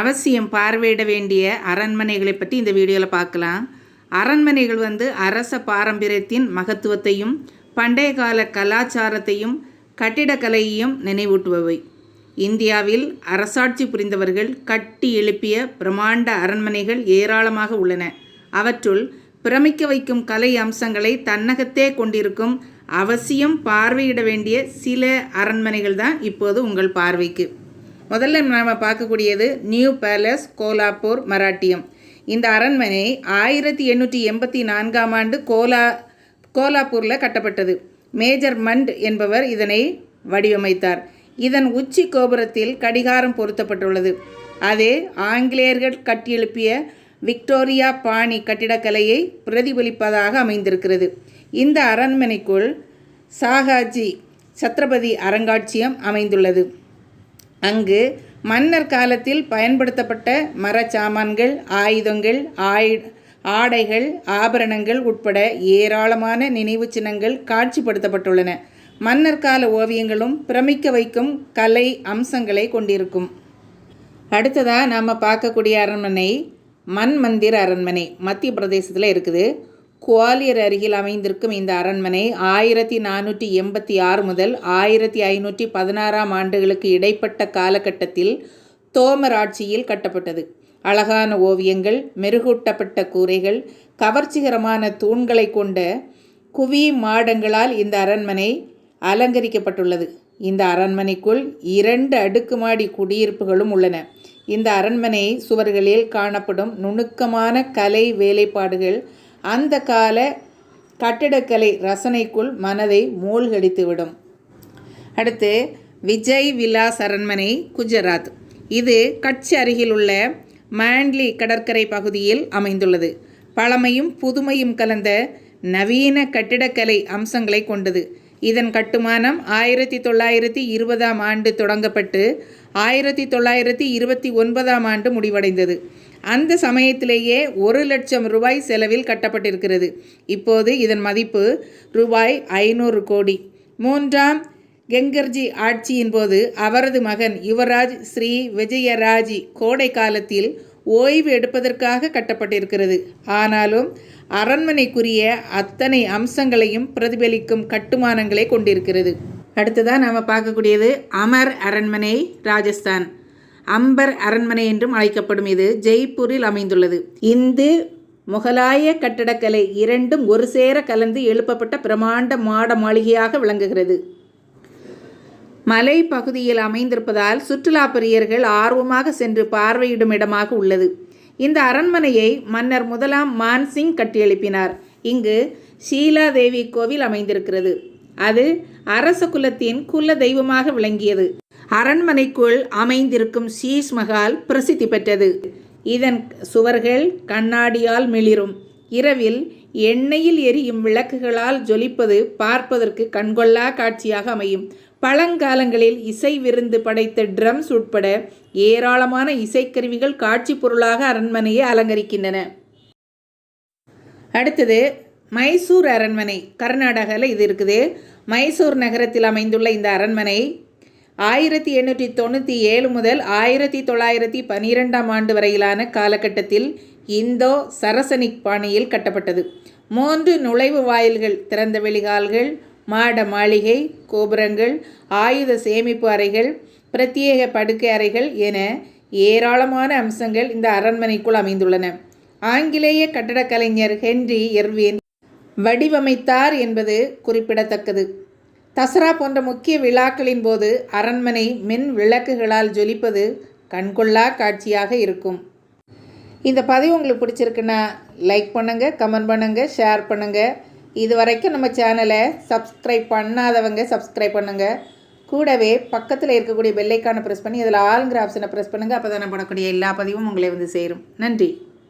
அவசியம் பார்வையிட வேண்டிய அரண்மனைகளை பற்றி இந்த வீடியோவில் பார்க்கலாம். அரண்மனைகள் வந்து அரச பாரம்பரியத்தின் மகத்துவத்தையும் பண்டைய கால கலாச்சாரத்தையும் கட்டிடக்கலையையும் நினைவூட்டுபவை. இந்தியாவில் அரசாட்சி புரிந்தவர்கள் கட்டி எழுப்பிய பிரமாண்ட அரண்மனைகள் ஏராளமாக உள்ளன. அவற்றுள் பிரமிக்க வைக்கும் கலை அம்சங்களை தன்னகத்தே கொண்டிருக்கும் அவசியம் பார்வையிட வேண்டிய சில அரண்மனைகள் தான் இப்போது உங்கள் பார்வைக்கு. முதல்ல நாம் பார்க்கக்கூடியது நியூ பேலஸ் கோலாப்பூர் மராட்டியம். இந்த அரண்மனை ஆயிரத்தி எண்ணூற்றி எண்பத்தி நான்காம் ஆண்டு கோலா கோலாப்பூரில் கட்டப்பட்டது. மேஜர் மண்ட் என்பவர் இதனை வடிவமைத்தார். இதன் உச்சி கோபுரத்தில் கடிகாரம் பொருத்தப்பட்டுள்ளது. அது ஆங்கிலேயர்கள் கட்டியெழுப்பிய விக்டோரியா பாணி கட்டிடக்கலையை பிரதிபலிப்பதாக அமைந்திருக்கிறது. இந்த அரண்மனைக்குள் சாகாஜி சத்ரபதி அரங்காட்சியம் அமைந்துள்ளது. அங்கு மன்னர் காலத்தில் பயன்படுத்தப்பட்ட மரச்சாமான்கள் ஆயுதங்கள் ஆயு ஆடைகள் ஆபரணங்கள் உட்பட ஏராளமான நினைவு சின்னங்கள் காட்சிப்படுத்தப்பட்டுள்ளன. மன்னர் கால ஓவியங்களும் பிரமிக்க வைக்கும் கலை அம்சங்களை கொண்டிருக்கும். அடுத்ததாக நாம் பார்க்கக்கூடிய அரண்மனை மண் மந்திர் அரண்மனை மத்திய பிரதேசத்தில் இருக்குது. குவாலியர் அருகில் அமைந்திருக்கும் இந்த அரண்மனை ஆயிரத்தி நானூற்றி எண்பத்தி ஆறு முதல் ஆயிரத்தி ஐநூற்றி பதினாறாம் ஆண்டுகளுக்கு இடைப்பட்ட காலகட்டத்தில் தோமர் ஆட்சியில் கட்டப்பட்டது. அழகான ஓவியங்கள் மெருகூட்டப்பட்ட கூரைகள் கவர்ச்சிகரமான தூண்களை கொண்ட குவி மாடங்களால் இந்த அரண்மனை அலங்கரிக்கப்பட்டுள்ளது. இந்த அரண்மனைக்குள் இரண்டு அடுக்குமாடி குடியிருப்புகளும் உள்ளன. இந்த அரண்மனை சுவர்களில் காணப்படும் நுணுக்கமான கலை வேலைப்பாடுகள் அந்த கால கட்டிடக்கலை ரசனைக்குள் மனதை மூழ்கடித்துவிடும். அடுத்து விஜய் விலாஸ் அரண்மனை குஜராத். இது கட்சி அருகில் உள்ள மாண்ட்லி கடற்கரை பகுதியில் அமைந்துள்ளது. பழமையும் புதுமையும் கலந்த நவீன கட்டிடக்கலை அம்சங்களை கொண்டது. இதன் கட்டுமானம் ஆயிரத்தி தொள்ளாயிரத்தி இருபதாம் ஆண்டு தொடங்கப்பட்டு ஆயிரத்தி தொள்ளாயிரத்தி இருபத்தி ஒன்பதாம் ஆண்டு முடிவடைந்தது. அந்த சமயத்திலேயே ஒரு லட்சம் ரூபாய் செலவில் கட்டப்பட்டிருக்கிறது. இப்போது இதன் மதிப்பு ரூபாய் ஐநூறு கோடி. மூன்றாம் கெங்கர்ஜி ஆட்சியின் போது அவரது மகன் யுவராஜ் ஸ்ரீ விஜயராஜி கோடை காலத்தில் ஓய்வு எடுப்பதற்காக கட்டப்பட்டிருக்கிறது. ஆனாலும் அரண்மனைக்குரிய அத்தனை அம்சங்களையும் பிரதிபலிக்கும் கட்டுமானங்களை கொண்டிருக்கிறது. அடுத்ததாக நாம் பார்க்கக்கூடியது அமர் அரண்மனை ராஜஸ்தான். அம்பர் அரண்மனை என்றும் அழைக்கப்படும் இது ஜெய்ப்பூரில் அமைந்துள்ளது. இந்து முகலாய கட்டடக்கலை இரண்டும் ஒரு சேர கலந்து எழுப்பப்பட்ட பிரமாண்ட மாட மாளிகையாக விளங்குகிறது. மலை பகுதியில் அமைந்திருப்பதால் சுற்றுலா பிரியர்கள் ஆர்வமாக சென்று பார்வையிடும் இடமாக உள்ளது. இந்த அரண்மனையை மன்னர் முதலாம் மான்சிங் கட்டியெழுப்பினார். இங்கு ஷீலாதேவி கோவில் அமைந்திருக்கிறது. அது அரச குலத்தின் குல தெய்வமாக விளங்கியது. அரண்மனைக்குள் அமைந்திருக்கும் ஷீஷ் மகால் பிரசித்தி பெற்றது. இதன் சுவர்கள் கண்ணாடியால் மிளிரும். இரவில் எண்ணெயில் எரியும் விளக்குகளால் ஜொலிப்பது பார்ப்பதற்கு கண்கொள்ளா காட்சியாக அமையும். பழங்காலங்களில் இசை விருந்து படைத்த ட்ரம்ஸ் உட்பட ஏராளமான இசைக்கருவிகள் காட்சி பொருளாக அரண்மனையை அலங்கரிக்கின்றன. அடுத்தது மைசூர் அரண்மனை. கர்நாடகாவில் இது இருக்குது. மைசூர் நகரத்தில் அமைந்துள்ள இந்த அரண்மனை ஆயிரத்தி எண்ணூற்றி தொண்ணூற்றி ஏழு முதல் ஆயிரத்தி தொள்ளாயிரத்தி பனிரெண்டாம் ஆண்டு வரையிலான காலகட்டத்தில் இந்தோ சரசனிக் பாணியில் கட்டப்பட்டது. மூன்று நுழைவு வாயில்கள் திறந்த வெளிகால்கள் மாட மாளிகை கோபுரங்கள் ஆயுத சேமிப்பு அறைகள் பிரத்யேக படுக்கை அறைகள் என ஏராளமான அம்சங்கள் இந்த அரண்மனைக்குள் அமைந்துள்ளன. ஆங்கிலேய கட்டடக்கலைஞர் ஹென்றி எர்வின் வடிவமைத்தார் என்பது குறிப்பிடத்தக்கது. தசரா போன்ற முக்கிய விழாக்களின் போது அரண்மனை மின் விளக்குகளால் ஜொலிப்பது கண்கொள்ளா காட்சியாக இருக்கும். இந்த பதிவு உங்களுக்கு பிடிச்சிருக்குன்னா லைக் பண்ணுங்கள் கமெண்ட் பண்ணுங்கள் ஷேர் பண்ணுங்கள் இது வரைக்கும் நம்ம சேனலை சப்ஸ்கிரைப் பண்ணாதவங்க சப்ஸ்கிரைப் பண்ணுங்கள் கூடவே பக்கத்தில் இருக்கக்கூடிய பெல்லைக்கான ப்ரெஸ் பண்ணி அதில் ஆளுங்கிற ஆப்ஷனை ப்ரெஸ் பண்ணுங்கள் அப்போ தான் நான் பண்ணக்கூடிய எல்லா பதிவும் உங்களை வந்து சேரும். நன்றி.